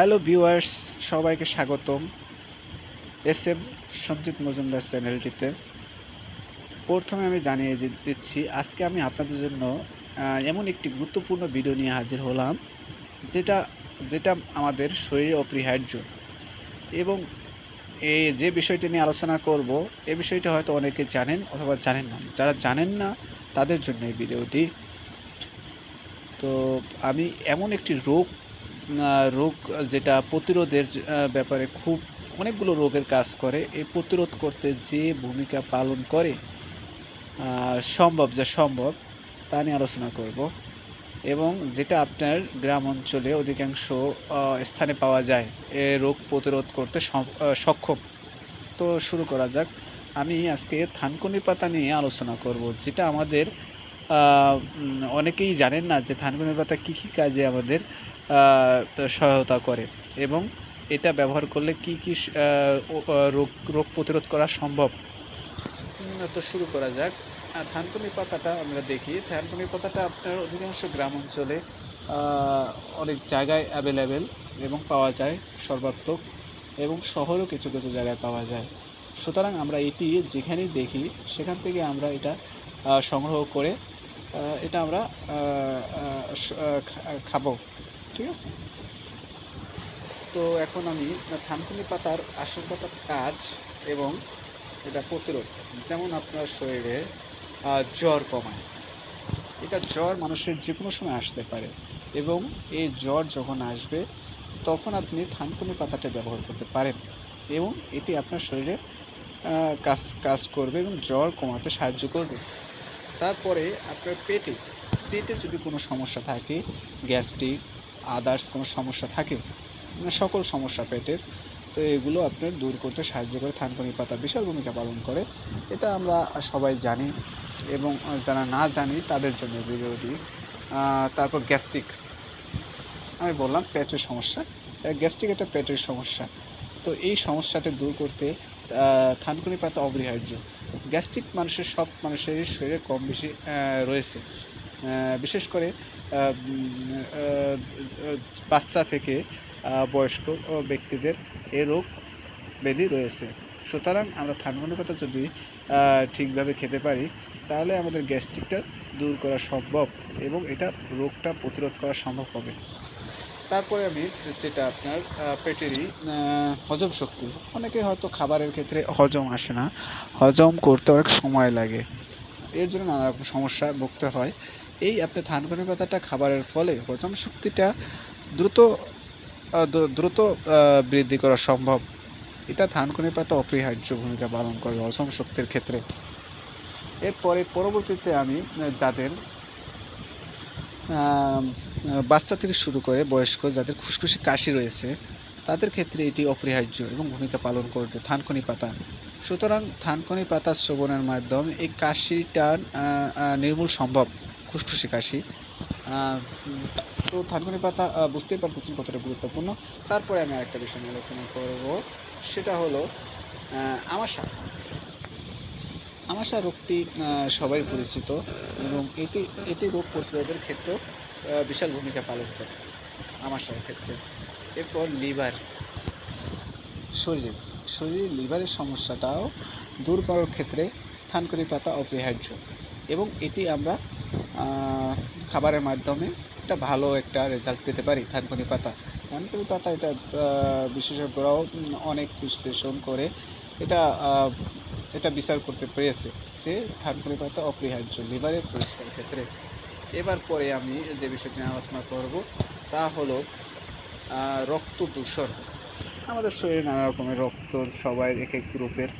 Hello viewers সবাইকে স্বাগতম। S M Sanjit Majumdar চ্যানেলটিতে। প্রথমে আমি জানিয়ে দিচ্ছি, আজকে আমি আপনাদের জন্য এমন একটি গুরুত্বপূর্ণ ভিডিও নিয়ে হাজির হলাম, যেটা যেটা আমাদের শরীরে অপরিহার্য। এবং এই যে বিষয়টি নিয়ে আলোচনা করব এই বিষয়টি হয়তো অনেকে জানেন অথবা জানেন না। যারা জানেন না, তাদের জন্য এই ভিডিওটি তো আমি এমন একটি রোগ রোগ যেটা প্রতিরোধের ব্যাপারে খুব অনেকগুলো রোগের কাজ করে। এই প্রতিরোধ করতে যে ভূমিকা পালন করে সম্ভব যা সম্ভব, তা নিয়ে আলোচনা করব। এবং যেটা আপনার গ্রাম অঞ্চলে অধিকাংশ স্থানে পাওয়া যায়, এ রোগ প্রতিরোধ করতে সক্ষম। তো শুরু করা যাক। আমি আজকে থানকুনি পাতা নিয়ে আলোচনা করব, যেটা আমাদের অনেকেই জানেন না যে থানকুনি পাতা কী কী কাজে আমাদের সহায়তা করে। এবং এটা ব্যবহার করলে কি কি রোগ রোগ প্রতিরোধ করা সম্ভব? তো শুরু করা যাক। থানকুনি পাতাটা আমরা দেখি। থানকুনি পাতাটা আপনার অধিকাংশ গ্রাম অঞ্চলে অনেক জায়গায় অ্যাভেলেবেল এবং পাওয়া যায় সর্বাত্মক এবং শহরেও কিছু কিছু জায়গায় পাওয়া যায়। সুতরাং আমরা এটি যেখানেই দেখি, সেখান থেকে আমরা এটা সংগ্রহ করে এটা আমরা খাব। ঠিক আছে? তো এখন আমি থানকুনি পাতার আসল পাতার কাজ এবং এটা প্রতিরোধ, যেমন আপনার শরীরে জ্বর কমায়। এটা জ্বর মানুষের যে কোনো সময় আসতে পারে এবং এই জ্বর যখন আসবে, তখন আপনি থানকুনি পাতাটা ব্যবহার করতে পারেন এবং এটি আপনার শরীরে কাজ কাজ করবে এবং জ্বর কমাতে সাহায্য করবে। তারপরে আপনার পেটে পেটে যদি কোনো সমস্যা থাকে, গ্যাস্ট্রিক আদার্স কোনো সমস্যা থাকে? মানে সকল সমস্যা পেটের। তো এগুলো আপনার দূর করতে সাহায্য করে থানকুনি পাতা বিশাল ভূমিকা পালন করে। এটা আমরা সবাই জানি এবং যারা না জানি তাদের জন্য ভিডিওটি। তারপর গ্যাস্ট্রিক। আমি বললাম পেটের সমস্যা। গ্যাস্ট্রিক একটা পেটের সমস্যা। তো এই সমস্যাটা দূর করতে থানকুনি পাতা অপরিহার্য। গ্যাস্ট্রিক মানুষের সব মানুষেরই শরীরে কম বেশি রয়েছে। বিশেষ করে বাচ্চা থেকে বয়স্ক ব্যক্তিদের এ রোগ ব্যাধি রয়েছে। সুতরাং আমরা থানকুনি পাতা যদি ঠিকভাবে খেতে পারি, তাহলে আমাদের গ্যাস্ট্রিকটা দূর করা সম্ভব এবং এটা রোগটা প্রতিরোধ করা সম্ভব হবে। তারপরে আমি যেটা আপনার পেটেরই হজম শক্তি। অনেকের হয়তো খাবারের ক্ষেত্রে হজম আসে না। হজম করতে অনেক সময় লাগে। এর জন্য নানা রকম সমস্যা ভুগতে হয়। এই আপনি থানকুনি পাতাটা খাবারের ফলে হজম শক্তিটা দ্রুত দ্রুত বৃদ্ধি করা সম্ভব। এটা থানকুনি পাতা অপরিহার্য ভূমিকা পালন করে হজম শক্তির ক্ষেত্রে। এরপরে পরবর্তীতে আমি যাদের বাচ্চা থেকে শুরু করে বয়স্ক যাদের খুশখুশি কাশি রয়েছে, তাদের ক্ষেত্রে এটি অপরিহার্য এবং ভূমিকা পালন করবে থানকুনি পাতা। সুতরাং থানকুনি পাতা সেবনের মাধ্যমে এই কাশিটা নির্মূল সম্ভব। খুসখুসি কাশি। তো থানকুনি পাতা বুঝতেই পারতেছেন কতটা গুরুত্বপূর্ণ। তারপরে আমি আরেকটা বিষয় নিয়ে আলোচনা করব। সেটা হলো আমাশা। আমাশা রোগটি সবাই পরিচিত এবং এটি এটি রোগ প্রতিরোধের ক্ষেত্রেও বিশাল ভূমিকা পালন করে আমাশার ক্ষেত্রে। এরপর লিভার। শরীরে শরীরে লিভারের সমস্যাটাও দূর করার ক্ষেত্রে থানকুনি পাতা অপরিহার্য এবং এটি আমরা খাবারের মাধ্যমে একটা ভালো একটা রেজাল্ট পেতে পারি, থানকুনি পাতা। থানকুনি পাতা এটা বিশেষজ্ঞরাও অনেক বিশ্লেষণ করে এটা এটা বিচার করতে পেরেছে যে থানকুনি পাতা অপরিহার্য, লিভারের পরিষ্কার ক্ষেত্রে। এবার পরে আমি যে বিষয়টি আলোচনা করব তা হলো রক্ত দূষণ। আমাদের শরীরে নানা রকমের রক্ত সবাই এক এক গ্রুপের।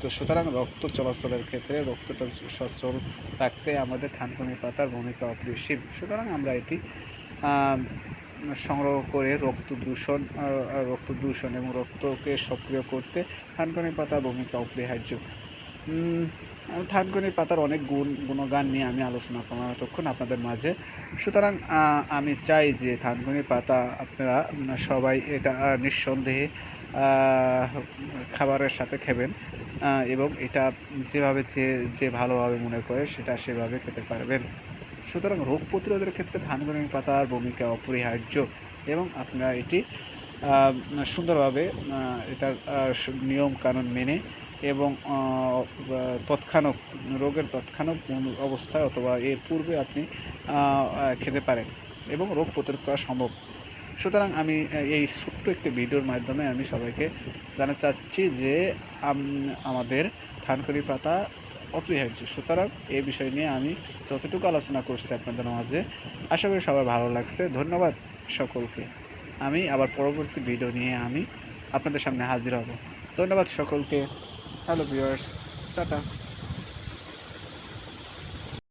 তো সুতরাং রক্ত চলাচলের ক্ষেত্রে রক্তটা সচল রাখতে আমাদের থানকুনি পাতার ভূমিকা অপরিসীম সুতরাং আমরা এটি সংগ্রহ করে রক্ত দূষণ রক্ত দূষণ এবং রক্তকে সক্রিয় করতে থানকুনি পাতার ভূমিকা অপরিহার্য। থানকুনি পাতার অনেক গুণ, গুণগান নিয়ে আমি আলোচনা করলাম এতক্ষণ আপনাদের মাঝে। সুতরাং আমি চাই যে থানকুনি পাতা আপনারা সবাই এটা নিঃসন্দেহে খাবারের সাথে খাবেন এবং এটা যেভাবে যে যে ভালোভাবে মনে করে সেটা সেভাবে খেতে পারবেন। সুতরাং রোগ প্রতিরোধের ক্ষেত্রে ধানকুনি পাতার ভূমিকা অপরিহার্য এবং আপনারা এটি সুন্দরভাবে এটার নিয়ম কানুন মেনে এবং তৎক্ষণাৎ রোগের তৎক্ষণাৎ অবস্থায় অথবা এর পূর্বে আপনি খেতে পারেন এবং রোগ প্রতিরোধ করা সম্ভব। সুতরাং আমি এই ছোট্ট একটি ভিডিওর মাধ্যমে আমি সবাইকে জানাতে চাচ্ছি যে আমাদের থানকুনি পাতা অপরিহার্য। সুতরাং এই বিষয় নিয়ে আমি যতটুকু আলোচনা করছি আপনাদের মাঝে, আশা করি সবার ভালো লাগছে। ধন্যবাদ সকলকে। আমি আবার পরবর্তী ভিডিও নিয়ে আমি আপনাদের সামনে হাজির হব। ধন্যবাদ সকলকে। Hello viewers tata.